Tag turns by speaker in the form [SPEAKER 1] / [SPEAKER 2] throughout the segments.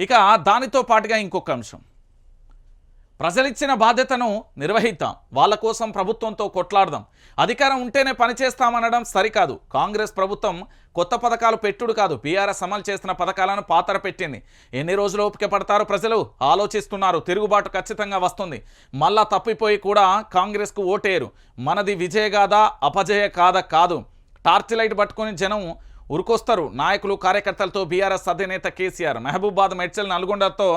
[SPEAKER 1] ఇక దానితో పాటుగా ఇంకొక అంశం. ప్రజలిచ్చిన బాధ్యతను నిర్వహిద్దాం. వాళ్ళ కోసం ప్రభుత్వంతో కొట్లాడదాం. అధికారం ఉంటేనే పనిచేస్తామనడం సరికాదు. కాంగ్రెస్ ప్రభుత్వం కొత్త పథకాలు పెట్టుడు కాదు. పీఆర్ఎస్ అమలు చేసిన పథకాలను పాతర పెట్టింది. ఎన్ని రోజులు ఓపిక పడతారు ప్రజలు? ఆలోచిస్తున్నారు. తిరుగుబాటు ఖచ్చితంగా వస్తుంది. మళ్ళా తప్పిపోయి కూడా కాంగ్రెస్కు ఓటేరు మనది విజయ కాదా అపజయ కాద కాదు. టార్చ్ లైట్ పట్టుకొని జనం ఉరుకొస్తారు. నాయకులు కార్యకర్తలతో బీఆర్ఎస్ అధినేత కేసీఆర్. మహబూబాద్ మెడ్చల్ నల్గొండతో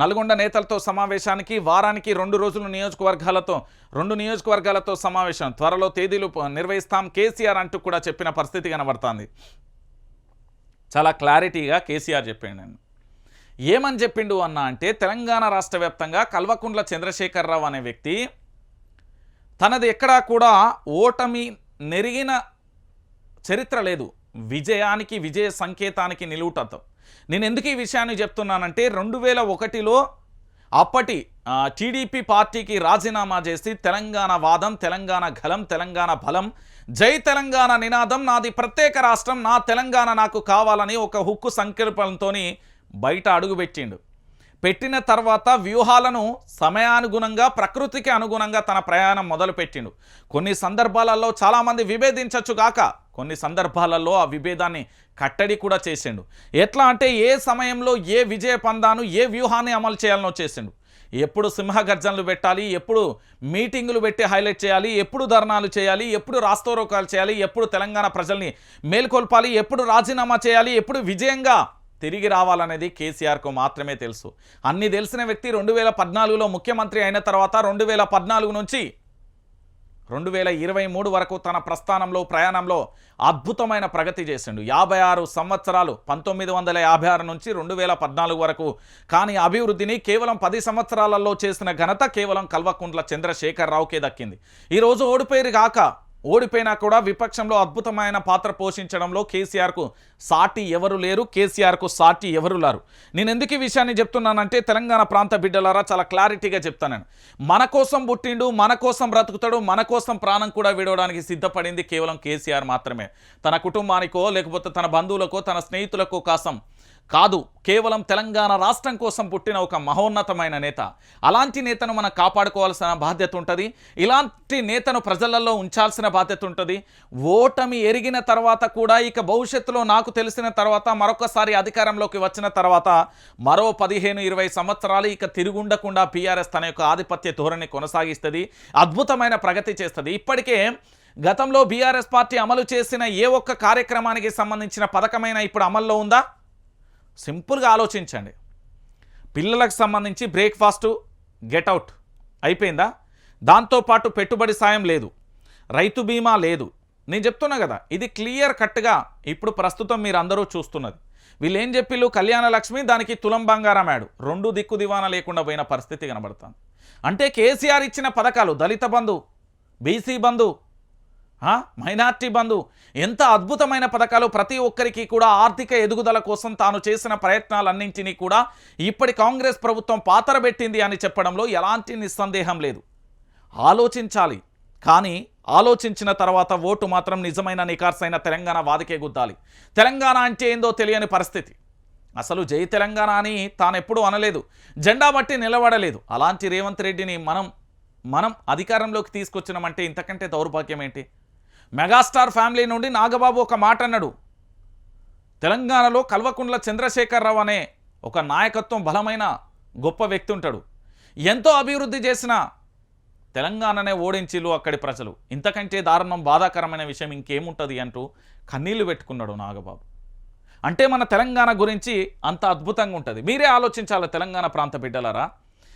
[SPEAKER 1] నల్గొండ నేతలతో సమావేశానికి వారానికి రెండు రోజులు నియోజకవర్గాలతో రెండు నియోజకవర్గాలతో సమావేశం. త్వరలో తేదీలు నిర్వహిస్తాం కేసీఆర్ అంటూ కూడా చెప్పిన పరిస్థితి కనబడుతుంది. చాలా క్లారిటీగా కేసీఆర్ చెప్పిండు నేను. ఏమని చెప్పిండు అన్న అంటే తెలంగాణ రాష్ట్ర వ్యాప్తంగా కల్వకుంట్ల చంద్రశేఖరరావు అనే వ్యక్తి తనది ఎక్కడా కూడా ఓటమి నెరిగిన చరిత్ర లేదు. విజయానికి విజయ సంకేతానికి నిలువుటతో నేను ఎందుకు ఈ విషయాన్ని చెప్తున్నానంటే రెండు వేల ఒకటిలో అప్పటి టీడీపీ పార్టీకి రాజీనామా చేసి తెలంగాణ వాదం తెలంగాణ గలం తెలంగాణ బలం జై తెలంగాణ నినాదం నాది ప్రత్యేక రాష్ట్రం నా తెలంగాణ నాకు కావాలని ఒక హుక్కు సంకల్పంతో బయట అడుగుపెట్టిండు. పెట్టిన తర్వాత వ్యూహాలను సమయానుగుణంగా ప్రకృతికి అనుగుణంగా తన ప్రయాణం మొదలుపెట్టిండు. కొన్ని సందర్భాలలో చాలామంది విభేదించచ్చు కాక కొన్ని సందర్భాలలో ఆ విభేదాన్ని కట్టడి కూడా చేసిండు. ఎట్లా అంటే ఏ సమయంలో ఏ విజయ పందాను ఏ వ్యూహాన్ని అమలు చేయాలనో చేసిండు. ఎప్పుడు సింహగర్జనలు పెట్టాలి ఎప్పుడు మీటింగులు పెట్టి హైలైట్ చేయాలి ఎప్పుడు ధర్నాలు చేయాలి ఎప్పుడు రాస్తోరోకాలు చేయాలి ఎప్పుడు తెలంగాణ ప్రజల్ని మేల్కొల్పాలి ఎప్పుడు రాజీనామా చేయాలి ఎప్పుడు విజయంగా తిరిగి రావాలనేది కేసీఆర్కు మాత్రమే తెలుసు. అన్ని తెలిసిన వ్యక్తి రెండు వేల పద్నాలుగులో ముఖ్యమంత్రి అయిన తర్వాత రెండు వేల పద్నాలుగు నుంచి రెండు వేల ఇరవై మూడు వరకు తన ప్రస్థానంలో ప్రయాణంలో అద్భుతమైన ప్రగతి చేసిండు. యాభై ఆరు సంవత్సరాలు పంతొమ్మిది వందల యాభై ఆరు నుంచి రెండు వేల పద్నాలుగు వరకు. కానీ అభివృద్ధిని కేవలం పది సంవత్సరాలలో చేసిన ఘనత కేవలం కల్వకుంట్ల చంద్రశేఖరరావుకే దక్కింది. ఈరోజు ఓడిపోయారు కాక ఓడిపోయినా కూడా విపక్షంలో అద్భుతమైన పాత్ర పోషించడంలో కేసీఆర్కు సాటి ఎవరు లేరు కేసీఆర్కు సాటి ఎవరు లేరు. నేను ఎందుకు ఈ విషయాన్ని చెప్తున్నానంటే తెలంగాణ ప్రాంత బిడ్డలారా చాలా క్లారిటీగా చెప్తాను మన కోసం పుట్టిండు మన కోసం బ్రతుకుతాడు మన కోసం ప్రాణం కూడా విడవడానికి సిద్ధపడింది కేవలం కేసీఆర్ మాత్రమే. తన కుటుంబానికో లేకపోతే తన బంధువులకో తన స్నేహితులకో కోసం కాదు కేవలం తెలంగాణ రాష్ట్రం కోసం పుట్టిన ఒక మహోన్నతమైన నేత. అలాంటి నేతను మనం కాపాడుకోవాల్సిన బాధ్యత ఉంటుంది. ఇలాంటి నేతను ప్రజలలో ఉంచాల్సిన బాధ్యత ఉంటుంది. ఓటమి ఎరిగిన తర్వాత కూడా ఇక భవిష్యత్తులో నాకు తెలిసిన తర్వాత మరొకసారి అధికారంలోకి వచ్చిన తర్వాత మరో పదిహేను ఇరవై సంవత్సరాలు ఇక తిరుగుండకుండా పీఆర్ఎస్ తన యొక్క ఆధిపత్య ధోరణి కొనసాగిస్తుంది అద్భుతమైన ప్రగతి చేస్తుంది. ఇప్పటికే గతంలో బీఆర్ఎస్ పార్టీ అమలు చేసిన ఏ ఒక్క కార్యక్రమానికి సంబంధించిన పథకమైన ఇప్పుడు అమల్లో ఉందా? సింపుల్గా ఆలోచించండి. పిల్లలకు సంబంధించి బ్రేక్ఫాస్టు గెట్అవుట్ అయిపోయిందా? దాంతోపాటు పెట్టుబడి సాయం లేదు. రైతు బీమా లేదు. నేను చెప్తున్నా కదా ఇది క్లియర్ కట్గా ఇప్పుడు ప్రస్తుతం మీరు అందరూ చూస్తున్నది. వీళ్ళు ఏం చెప్పిళ్ళు? కళ్యాణ లక్ష్మి దానికి తులం బంగారం యాడు. రెండు దిక్కు దివాన లేకుండా పోయిన పరిస్థితి కనబడుతుంది. అంటే కేసీఆర్ ఇచ్చిన పథకాలు దళిత బంధు బీసీ బంధు మైనార్టీ బంధు. ఎంత అద్భుతమైన పథకాలు ప్రతి ఒక్కరికి కూడా ఆర్థిక ఎదుగుదల కోసం తాను చేసిన ప్రయత్నాలన్నింటినీ కూడా ఇప్పటి కాంగ్రెస్ ప్రభుత్వం పాతరబెట్టింది అని చెప్పడంలో ఎలాంటి నిస్సందేహం లేదు. ఆలోచించాలి. కానీ ఆలోచించిన తర్వాత ఓటు మాత్రం నిజమైన నికార్సైన తెలంగాణ వాదికే గుద్దాలి. తెలంగాణ అంటే ఏందో తెలియని పరిస్థితి. అసలు జై తెలంగాణ అని తానెప్పుడూ అనలేదు. జెండా బట్టి నిలబడలేదు. అలాంటి రేవంత్ రెడ్డిని మనం మనం అధికారంలోకి తీసుకొచ్చినామంటే ఇంతకంటే దౌర్భాగ్యం ఏంటి మెగాస్టార్ ఫ్యామిలీ నుండి నాగబాబు ఒక మాట అన్నాడు. తెలంగాణలో కల్వకుండ్ల చంద్రశేఖరరావు అనే ఒక నాయకత్వం బలమైన గొప్ప వ్యక్తి ఉంటాడు. ఎంతో అభివృద్ధి చేసిన తెలంగాణనే ఓడించిలు అక్కడి ప్రజలు. ఇంతకంటే దారుణం బాధాకరమైన విషయం ఇంకేముంటుంది అంటూ కన్నీళ్ళు పెట్టుకున్నాడు నాగబాబు. అంటే మన తెలంగాణ గురించి అంత అద్భుతంగా ఉంటుంది. మీరే ఆలోచించాలి తెలంగాణ ప్రాంత బిడ్డలారా?